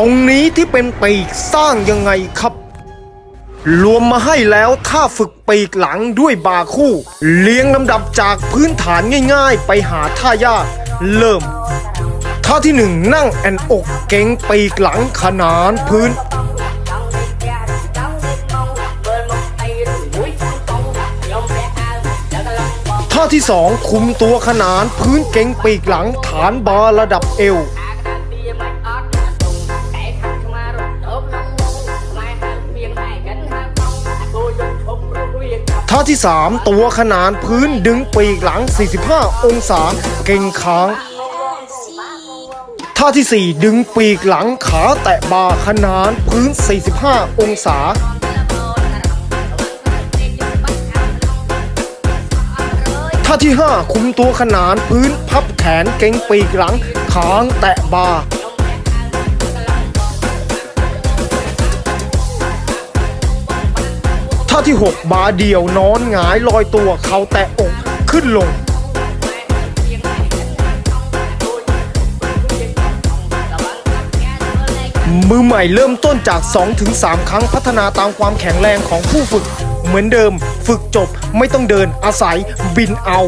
รงนี้ที่เป็นปีกสร้างยังไงครับ รวมมาให้แล้วท่าฝึกปีกหลังด้วยบาคู่ เลี้ยงลำดับจากพื้นฐานง่ายๆ ไปหาท่ายากเริ่ม ท่าที่หนึ่งนั่งแอนอกเก่งปีกหลังขนานพื้น ท่าที่สองคุมตัวขนานพื้นเก่งปีกหลังฐานบาระดับเอว ท่าที่ 3 ตัวขนานพื้นดึงปีกหลัง 45 องศา เก่งค้าง ท่าที่ 4 ดึงปีกหลังขาแตะบาขนานพื้น 45 องศาท่าที่ 5 คุมตัวขนานพื้นพับแขนเก่งปีกหลังขางแตะบ่า ที่ 6 บาเดียวนอนหงายลอยตัวเขาแตะอกขึ้นลง มือใหม่เริ่มต้นจาก 2-3 ครั้งพัฒนาตามความแข็งแรงของผู้ฝึก เหมือนเดิมฝึกจบไม่ต้องเดินอาศัยบินเอา